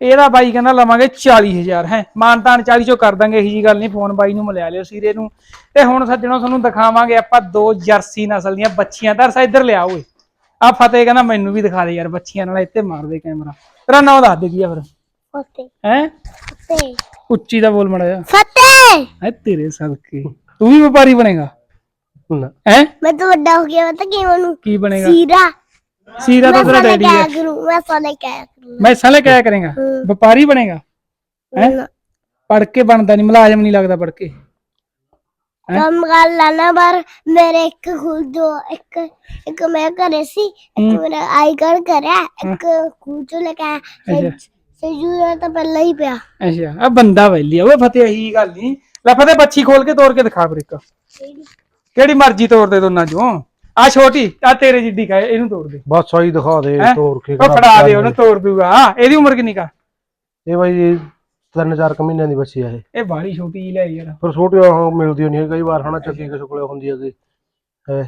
ਇਹਦਾ ਬਾਈ ਕਹਿੰਦਾ ਲਵਾਂਗੇ 40000 ਹੈ। ਮਾਨਤਾਨ 40 ਚੋਂ ਕਰ ਦਾਂਗੇ ਇਹੀ ਜੀ ਗੱਲ ਨਹੀਂ ਫੋਨ ਬਾਈ ਨੂੰ ਮਿਲਿਆ ਲਿਓ ਸੀਰੇ ਨੂੰ। ਤੇ ਹੁਣ ਸੱਜਣੋ ਤੁਹਾਨੂੰ ਦਿਖਾਵਾਂਗੇ ਆਪਾਂ ਦੋ ਜਰਸੀ ਨਸਲ ਦੀਆਂ ਬੱਚੀਆਂ ਦਰਸਾ ਇੱਧਰ ਲਿਆ ਓਏ। ਆ ਫਤਿਹ ਕਹਿੰਦਾ ਮੈਨੂੰ ਵੀ ਦਿਖਾ ਦੇ ਯਾਰ ਬੱਚੀਆਂ ਨਾਲ ਇੱਥੇ ਮਾਰ ਦੇ ਕੈਮਰਾ। ਤੇਰਾ ਨਾਮ ਦੱਸ ਦੇ ਕੀ ਆ ਫਿਰ? ਫਤਿਹ। ਹੈ? ਫਤਿਹ। ਉੱਚੀ ਦਾ ਬੋਲ ਮੜਾ ਜਾ ਫਤਿਹ। ਹੈ ਤੇਰੇ ਸਦਕੇ। ਤੂੰ ਵੀ ਵਪਾਰੀ ਬਣੇਗਾ? ਨਾ। ਹੈ? ਮੈਂ ਤਾਂ ਵੱਡਾ ਹੋ ਗਿਆ ਮੈਂ ਤਾਂ ਕਿਵੇਂ ਨੂੰ ਕੀ ਬਣੇਗਾ? ਸੀਰਾ। ਸੀਰਾ ਤਾਂ ਤੇਰਾ ਡੈਡੀ ਹੈ। मैं साले क्या करूं ਮੈਂ ਸਾਲੇ ਕਿਆ ਕਰੇਗਾ ਹਮ। ਵਪਾਰੀ ਬਣੇਗਾ ਹੈ ਪੜ ਕੇ ਬਣਦਾ ਨਹੀਂ ਮੁਲਾਜ਼ਮ ਨਹੀਂ ਲੱਗਦਾ ਪੜ ਕੇ ਕੰਮ ਕਰ ਲੈਣਾ ਪਰ ਮੇਰੇ ਇੱਕ ਖੁਦ ਜੋ ਇੱਕ ਇੱਕ ਮੈਂ ਘਰੇ ਸੀ ਇੱਕ ਮੇਰਾ ਆਈ ਕਾਰਡ ਕਰਿਆ ਇੱਕ ਖੁਦ ਜੋ ਲੈ ਕੇ ਆਇਆ ਸਜੂਰਾ ਤਾਂ ਪਹਿਲਾਂ ਹੀ ਪਿਆ ਅੱਛਾ ਆ ਬੰਦਾ ਵੈਲੀ ਆ ਓਏ ਫਤਿਹ ਇਹੀ ਗੱਲ ਨਹੀਂ ਲੈ ਫਤਿਹ ਬੱਚੀ ਖੋਲ ਕੇ ਤੋੜ ਕੇ ਦਿਖਾ ਫਿਰ ਇੱਕ ਕਿਹੜੀ ਮਰਜ਼ੀ ਤੋੜ ਦੇ ਦੋਨਾਂ ਚੋਂ ਆ ਛੋਟੀ ਆ ਤੇਰੇ ਜਿੱਡੀ ਕਾ ਇਹਨੂੰ ਤੋੜ ਦੇ। ਬਸ ਆਈ ਦਿਖਾ ਦੇ ਹੈਂ? ਤੋੜ ਕੇ ਉਹ ਫੜਾ ਦੇ ਉਹਨੂੰ ਤੋੜ ਦੂਗਾ ਇਹਦੀ ਉਮਰ ਕਿੰਨੀ ਕਾ? ਇਹ ਬਾਈ ਤਿੰਨ ਚਾਰ ਕੁ ਮਹੀਨਿਆਂ ਦੀ ਬੱਚੀ ਆ ਇਹ। ਇਹ ਬਾੜੀ ਛੋਟੀ ਜਿਹੀ ਲੈ ਯਾਰ। ਪਰ ਛੋਟੀਆਂ ਉਹ ਮਿਲਦੀਆਂ ਨਹੀਂ ਕਈ ਵਾਰ ਹਨਾ ਚੱਕੀ ਕਿਸੇ ਕੋਲੇ ਹੁੰਦੀ ਹੈਗੀ ਹੈ?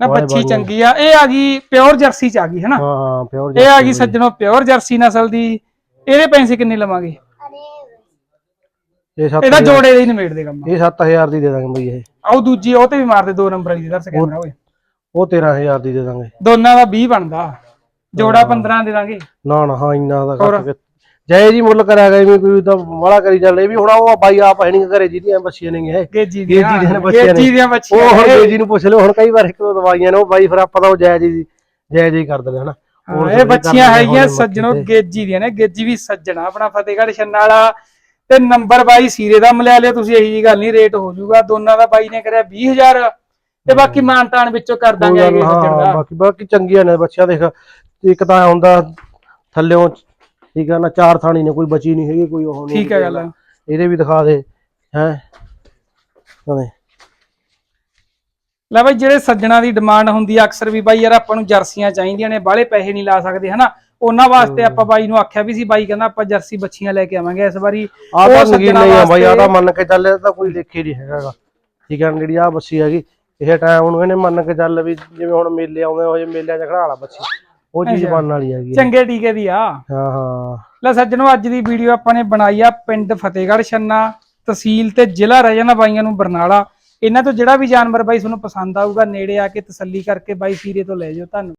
ਨਾ ਵਾਹ, ਬੱਚੀ ਵਾਹ, ਚੰਗੀ ਆ। ਇਹ ਆ ਗਈ ਪਿਓਰ ਜਰਸੀ ਚ ਆ ਗਈ ਹੈਨਾ? ਹਾਂ ਪਿਓਰ ਇਹ ਆ ਗਈ ਸੱਜਣੋ ਪਿਓਰ ਜਰਸੀ ਨਸਲ ਦੀ। ਇਹਦੇ ਪੈਸੇ ਕਿੰਨੇ ਲਵਾਂਗੇ? ਇਹ ਸੱਤ ਇਹਦਾ ਜੋੜੇ ਦੇ ਹੀ ਨਿਬੇੜ ਦੇ ਕੰਮ। ਇਹ 7000 ਦੀ ਦੇ ਦਾਂਗੇ ਬਈ ਇਹ। ਆਉ ਦੂਜੀ ਉਹ ਤੇ ਵੀ ਮਾਰ ਦੇ ਦੋ ਨੰਬਰ ਵਾਲੀ ਦੱਸ ਕੈਮਰਾ ਓਏ। ਉਹ 13000 ਦੀ ਦੇ ਦਾਂਗੇ। ਦੋਨਾਂ ਦਾ 20 ਬਣਦਾ। ਜੋੜਾ 15 ਦੇ ਦਾਂਗੇ। ਨਾ ਨਾ ਹਾਂ ਇੰਨਾ ਦਾ ਕੱਟ ਕੇ ਜੈ ਜੀ ਮੁੱਲ ਕਰਿਆ ਗਿਆ ਵੀ ਕੋਈ ਤਾਂ ਵਾਲਾ ਕਰੀ ਚੱਲੇ ਵੀ ਹੁਣ ਉਹ ਬਾਈ ਆਪ ਹੈ ਨਹੀਂ ਘਰੇ ਜਿਹਦੀਆਂ ਬੱਚੀਆਂ ਨੇ ਇਹ। ਗੇਜੀ ਗੇਜੀ ਦੀਆਂ ਦੀਆਂ ਬੱਚੀਆਂ ਨੇ। ਗੇਜੀ ਦੀਆਂ ਬੱਚੀਆਂ ਉਹ ਹੁਣ ਇਹ- ਬੇਜੀ ਨੂੰ ਪੁੱਛ ਲਿਓ ਹੁਣ ਕਈ ਵਾਰ ਇੱਕ ਦੋ ਦਵਾਈਆਂ ਨੇ ਉਹ ਬਾਈ ਫਿਰ ਆਪਾਂ ਤਾਂ ਉਹ ਜੈ ਜੀ ਜੈ ਜੀ ਕਰ ਦਿੰਦੇ ਹਨਾ। ਹਾਂ, ਹੋਰ ਇਹ ਥੋੜ੍ਹੀ ਬੱਚੀਆਂ ਹੈਗੀਆਂ ਹੋਣੇ ਸੱਜਣੋ ਮੱਕੀ ਗੇਜੀ ਦੀਆਂ ਨੇ ਗੇਜੀ ਵੀ ਸੱਜਣਾ। ਆਪਣਾ ਫਤਿਹਗੜ੍ਹ ਛੰਨਾ ਵਾਲਾ ਤੇ ਨੰਬਰ ਬਾਈ ਸੀਰੇ ਦਾ ਮਿਲਿਆ ਲਿਓ ਤੁਸੀਂ ਇਹੀ ਜੀ ਗੱਲ ਨਹੀਂ ਰੇਟ ਹੋ ਜਾਊਗਾ। ਦੋਨਾਂ ਦਾ ਬਾਈ ਨੇ ਕਰਿਆ 20000 ਤੇ ਬਾਕੀ ਮਾਨਤਾਨ ਵਿੱਚੋਂ ਕਰ ਦਾਂਗੇ ਗੱਲ ਹੈਗੇ ਸੱਜਣ ਹਾਂ ਦਾ ਬਾਕੀ ਬਾਕੀ ਚੰਗੀਆਂ ਨੇ ਬੱਚਿਆਂ ਦੇਖ ਇੱਕ ਤਾਂ ਹੁੰਦਾ ਥੱਲਿਓਂ ਠੀਕ ਆ ਨਾ ਚਾਰ ਥਾਣੀ ਨੇ ਕੋਈ ਬਚੀ ਨਹੀਂ ਹੈਗੀ ਕੋਈ ਉਹ ਨਹੀਂ ਠੀਕ ਹੈ ਗੱਲ ਇਹਦੇ ਵੀ ਦਿਖਾ ਦੇ ਹੈ। ਹਾਂ ਲੈ ਬਾਈ ਜਿਹੜੇ ਸੱਜਣਾ ਦੀ ਡਿਮਾਂਡ ਹੁੰਦੀ ਆ ਅਕਸਰ ਵੀ ਬਾਈ ਯਾਰ ਆਪਾਂ ਨੂੰ ਜਰਸੀਆਂ ਚਾਹੀਦੀਆਂ ਨੇ ਬਾਹਲੇ ਪੈਸੇ ਨਹੀਂ ਲਾ ਸਕਦੇ ਹਨਾ? ਉਹਨਾਂ ਵਾਸਤੇ ਆਪਾਂ ਬਾਈ ਨੂੰ ਆਖਿਆ ਵੀ ਸੀ ਬਾਈ ਕਹਿੰਦਾ ਆਪਾਂ ਜਰਸੀ ਬੱਚੀਆਂ ਲੈ ਕੇ ਆਵਾਂਗੇ ਇਸ ਵਾਰੀ। ਆ ਤਾਂ ਉਹ ਨਗੀਨ ਸੱਜਣਾ ਨਹੀਂ ਆ ਬਾਈ ਆ ਵਾਸਤੇ- ਮੰਨ ਕੇ ਚੱਲ ਇਹ ਤਾਂ ਕੋਈ ਦੇਖੀ ਨਹੀਂ ਹੈਗਾ ਗਾ। ਠੀਕ ਹੈ ਜਿਹੜੀ ਆ ਬੱਸੀ ਹੈਗੀ ਇਹ ਟਾਈਮ ਨੂੰ ਇਹਨੇ ਮੰਨ ਕੇ ਚੱਲ ਵੀ ਜਿਵੇਂ ਹੁਣ ਮੇਲੇ ਆਉਂਦੇ ਹੋਏ ਮੇਲਿਆਂ 'ਚ ਖੜਾ ਲਾ ਬੱਸੀ ਉਹ ਚੀਜ਼ ਅੱਛਾ। ਬਣਨ ਵਾਲੀ ਹੈਗੀ ਆ। ਚੰਗੇ ਟੀਕੇ ਦੀ ਆ। ਹਾਂ ਹਾਂ। ਲੈ ਸੱਜਣੋ ਅੱਜ ਦੀ ਵੀਡੀਓ ਆਪਾਂ ਨੇ ਬਣਾਈ ਆ ਪਿੰਡ ਫਤਿਹਗੜ੍ਹ ਛੰਨਾ ਤਹਿਸੀਲ ਤੇ ਜ਼ਿਲ੍ਹਾ ਰਹਿ ਜਾਣਾ ਬਾਈਆਂ ਨੂੰ ਬਰਨਾਲਾ। ਇਹਨਾਂ ਤੋਂ ਜਿਹੜਾ ਵੀ ਜਾਨਵਰ ਬਾਈ ਤੁਹਾਨੂੰ ਪਸੰਦ ਆਊਗਾ ਨੇੜੇ ਆ ਕੇ ਤਸੱਲੀ ਕਰਕੇ ਬਾਈ ਫੀਰੇ ਤੋਂ ਲੈ ਜਾਓ ਧੰਨਵਾਦ।